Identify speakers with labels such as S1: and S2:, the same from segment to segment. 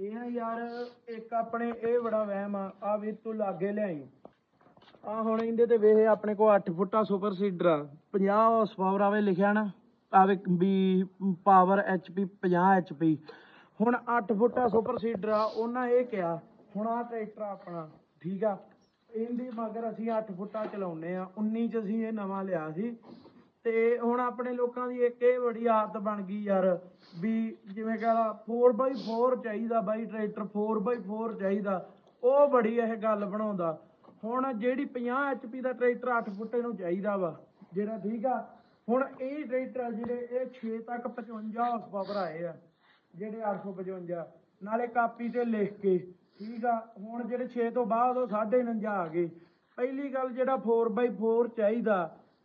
S1: ਇਹ ਨਾ ਯਾਰ, ਇੱਕ ਆਪਣੇ ਇਹ ਬੜਾ ਵਹਿਮ ਆ ਆ ਵੀ ਤੂੰ ਲਾਗੇ ਲਿਆਈ। ਆ ਹੁਣ ਇਹਦੇ ਤੇ ਵੇਖ, ਆਪਣੇ ਕੋਲ 8 ਫੁੱਟਾ ਸੁਪਰ ਸੀਡਰ ਆ। 50 ਹਾਰਸ ਪਾਵਰ ਆਵੇ ਲਿਖਿਆ ਨਾ, ਆਵੇ ਵੀ ਪਾਵਰ HP 50 HP ਹੁਣ 8 ਫੁੱਟਾ ਸੁਪਰ ਸੀਡਰ ਆ, ਉਹਨਾਂ ਇਹ ਕਿਹਾ, ਹੁਣ ਆ ਟਰੈਕਟਰ ਆਪਣਾ, ਠੀਕ ਆ? ਇਹਦੀ ਮਗਰ ਅਸੀਂ 8 ਫੁੱਟਾ ਚਲਾਉਨੇ ਆ। 19 ਚ ਅਸੀਂ ਇਹ ਨਵਾਂ ਲਿਆ ਸੀ। ਤੇ ਹੁਣ ਆਪਣੇ ਲੋਕਾਂ ਦੀ ਇੱਕ ਇਹ ਬੜੀ ਆਦਤ ਬਣ ਗਈ ਯਾਰ ਵੀ ਜਿਵੇਂ ਕਹਲਾ 4x4 ਚਾਹੀਦਾ ਬਾਈ ਟਰੈਕਟਰ 4x4 ਚਾਹੀਦਾ, ਉਹ ਬੜੀ ਇਹ ਗੱਲ ਬਣਾਉਂਦਾ। ਹੁਣ ਜਿਹੜੀ 50 HP ਦਾ ਟਰੈਕਟਰ 8 ਫੁੱਟੇ ਨੂੰ ਚਾਹੀਦਾ ਵਾ, ਜਿਹੜਾ ਠੀਕ ਆ, ਹੁਣ ਇਹ ਟਰੈਕਟਰ ਆ ਜਿਹੜੇ, ਇਹ 6 ਤੱਕ 55 ਹਾਰਸ ਪਾਵਰ ਆਏ ਆ, ਜਿਹੜੇ 855 ਨਾਲੇ ਕਾਪੀ ਤੇ ਲਿਖ ਕੇ, ਠੀਕ ਆ, ਹੁਣ ਜਿਹੜੇ 6 ਤੋਂ ਬਾਅਦ ਉਹ 49 ਆ ਗਏ। ਪਹਿਲੀ ਗੱਲ ਜਿਹੜਾ 4x4 ਚਾਹੀਦਾ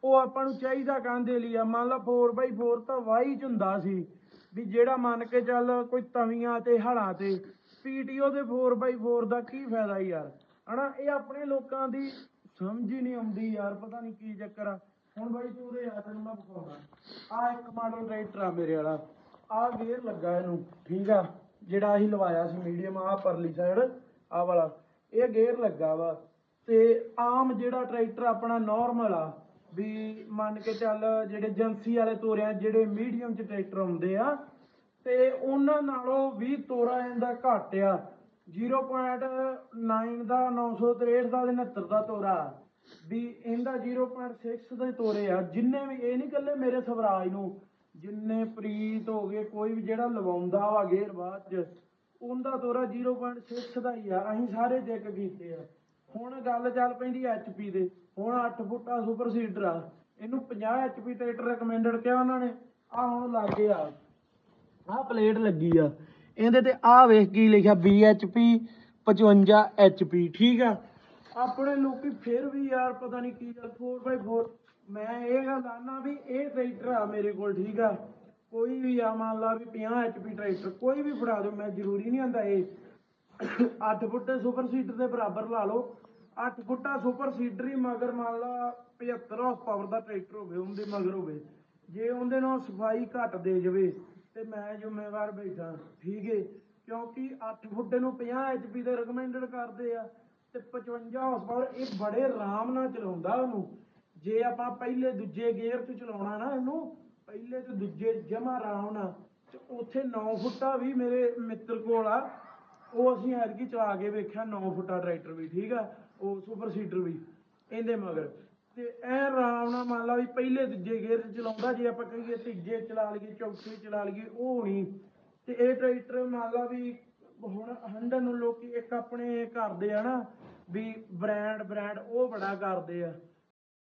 S1: ਉਹ ਆਪਾਂ ਨੂੰ ਚਾਹੀਦਾ ਕਾਹਦੇ ਲਈ ਆ? ਮੰਨ ਲਾ 4x4 ਤਾਂ ਵਾਹੀ ਚ ਹੁੰਦਾ ਸੀ ਵੀ ਜਿਹੜਾ ਮੰਨ ਕੇ ਚੱਲ ਕੋਈ ਤਵੀਆਂ ਤੇ ਹਲਾਂ ਤੇ, ਪੀਟੀਓ ਦੇ 4x4 ਦਾ ਕੀ ਫਾਇਦਾ ਯਾਰ? ਹਨਾ, ਇਹ ਆਪਣੇ ਲੋਕਾਂ ਦੀ ਸਮਝ ਹੀ ਨਹੀਂ ਆਉਂਦੀ ਯਾਰ, ਪਤਾ ਨਹੀਂ ਕੀ ਚੱਕਰ ਆ। ਹੁਣ ਬਾਈ ਤੂੰ ਉਰੇ ਆ ਤੈਨੂੰ ਮੈਂ ਵਿਖਾਉਣਾ। ਆ ਇੱਕ ਮਾਡਲ ਟਰੈਕਟਰ ਆ ਮੇਰੇ ਵਾਲਾ। ਆ ਗੇਅਰ ਲੱਗਾ ਇਹਨੂੰ, ਠੀਕ ਆ? ਜਿਹੜਾ ਅਸੀਂ ਲਵਾਇਆ ਸੀ ਮੀਡੀਅਮ ਆ ਪਰਲੀ ਸਾਈਡ ਆ ਵਾਲਾ। ਇਹ ਗੇਅਰ ਲੱਗਾ ਵਾ। ਤੇ ਆਮ ਜਿਹੜਾ ਟਰੈਕਟਰ ਆਪਣਾ ਨਾਰਮਲ ਆ ਵੀ ਮੰਨ ਕੇ ਚੱਲ ਜਿਹੜੇ ਏਜੰਸੀ ਵਾਲੇ ਤੋਰਿਆਂ ਜਿਹੜੇ ਮੀਡੀਅਮ ਚ ਟਰੈਕਟਰ ਆਉਂਦੇ ਆ, ਤੇ ਉਹਨਾਂ ਨਾਲੋਂ ਵੀ ਤੋਰਾ ਇਹਦਾ ਘੱਟ ਆ। 0.9 ਦਾ 963 ਦਾ 69 ਦਾ ਤੋਰਾ। ਵੀ ਇਹਦਾ 0.6 ਦਾ ਤੋਰੇ ਆ। ਜਿੰਨੇ ਵੀ, ਇਹ ਨਹੀਂ ਕੱਲੇ ਮੇਰੇ ਸਵਰਾਜ ਨੂੰ, ਜਿੰਨੇ ਪ੍ਰੀਤ ਹੋ ਗਏ, ਕੋਈ ਵੀ ਜਿਹੜਾ ਲਵਾਉਂਦਾ ਵਾ ਗੇਰ ਬਾਅਦ ਚ, ਉਹਦਾ ਤੋਰਾ 0.6 ਦਾ ਹੀ ਆ। ਅਸੀਂ ਸਾਰੇ ਚੈੱਕ ਕੀਤੇ ਆ। ਹੁਣ ਗੱਲ ਚੱਲ ਪੈਂਦੀ HP ਦੇ। ਹੁਣ 8 ਫੁੱਟਾ ਸੁਪਰ ਸੀਡਰ ਆ। ਇਹਨੂੰ 50 HP ਟਰੈਕਟਰ ਰეკਮੈਂਡਡ ਕਿਹਾ ਉਹਨਾਂ ਨੇ? ਆ ਹੁਣ ਲੱਗੇ ਆ ਆਹ ਪਲੇਟ ਲੱਗੀ ਆ। ਇਹਦੇ ਤੇ ਆਹ ਵੇਖ ਕੀ ਲਿਖਿਆ BHP 55 HP ਠੀਕ ਆ? ਆਪਣੇ ਲੋਕੀ ਫਿਰ ਵੀ ਯਾਰ ਪਤਾ ਨਹੀਂ ਕੀ ਗੱਲ 4x4 ਮੈਂ ਇਹ ਗੱਲ ਆਨਾ ਵੀ ਇਹ ਟਰੈਕਟਰ ਆ ਮੇਰੇ ਕੋਲ, ਠੀਕ ਆ? ਕੋਈ ਵੀ ਆ, ਮੰਨ ਲਾ ਵੀ 50 HP ਟਰੈਕਟਰ, ਕੋਈ ਵੀ ਫੜਾ ਦਿਓ, ਮੈਂ ਜ਼ਰੂਰੀ ਨਹੀਂ ਆਂਦਾ ਇਹ। 8 ਫੁੱਟ ਸੁਪਰ ਸੀਡਰ ਦੇ ਬਰਾਬਰ ਲਾ ਲਓ। 8 ਫੁੱਟਾ ਸੁਪਰ ਸੀਡਰ ਹੀ ਮਗਰ ਮੰਨ ਲਾ 75 ਹਾਰਸ ਪਾਵਰ ਦਾ ਟਰੈਕਟਰ ਹੋਵੇ, ਉਹਦੇ ਮਗਰ ਹੋਵੇ, ਜੇ ਉਹਦੇ ਨਾਲ ਸਫ਼ਾਈ ਘੱਟ ਦੇ ਜਾਵੇ ਤੇ ਮੈਂ ਜ਼ਿੰਮੇਵਾਰ ਬੈਠਾ, ਠੀਕ ਏ, ਕਿਉਂਕਿ 8 ਫੁੱਟੇ ਨੂੰ 50 HP ਦੇ ਰეკਮੈਂਡਡ ਕਰਦੇ ਆ ਤੇ 55 ਹਾਰਸ ਪਾਵਰ ਇਹ ਬੜੇ ਆਰਾਮ ਨਾਲ ਚਲਾਉਂਦਾ ਉਹਨੂੰ। ਜੇ ਆਪਾਂ ਪਹਿਲੇ ਦੂਜੇ ਗੇਅਰ 'ਚ ਚਲਾਉਣਾ ਨਾ ਇਹਨੂੰ, ਪਹਿਲੇ ਤੇ ਦੂਜੇ ਜਮਾ ਆਰਾਮ ਨਾਲ, ਤੇ ਉੱਥੇ 9 ਫੁੱਟਾ ਵੀ ਮੇਰੇ ਮਿੱਤਰ ਕੋਲ ਆ, ਉਹ ਅਸੀਂ ਐਤਕੀ ਚਲਾ ਕੇ ਵੇਖਿਆ 9 ਫੁੱਟਾ ਟਰੈਕਟਰ ਵੀ, ਠੀਕ ਆ। ਉਹ ਸੁਪਰ ਸੀਡਰ ਵੀ, ਇਹਦੇ ਮਗਰ। ਤੇ ਐ ਆਰਾਮ ਨਾਲ ਮੰਨ ਲਾ ਵੀ ਪਹਿਲੇ ਦੂਜੇ ਗੇਅਰ 'ਚ ਚਲਾਉਂਦਾ, ਜੇ ਆਪਾਂ ਕਹੀਏ ਤੀਜੇ ਚਲਾ ਲਈਏ, ਚੌਥੇ ਚਲਾ ਲਈਏ, ਉਹ ਨਹੀਂ। ਤੇ ਇਹ ਟਰੈਕਟਰ ਮੰਨ ਲਾ ਵੀ ਹੁਣ ਹੰਡਨ ਨੂੰ ਲੋਕੀ ਇੱਕ ਆਪਣੇ ਕਰਦੇ ਆ ਨਾ, ਵੀ ਬ੍ਰਾਂਡ ਬ੍ਰਾਂਡ ਉਹ ਬੜਾ ਕਰਦੇ ਆ।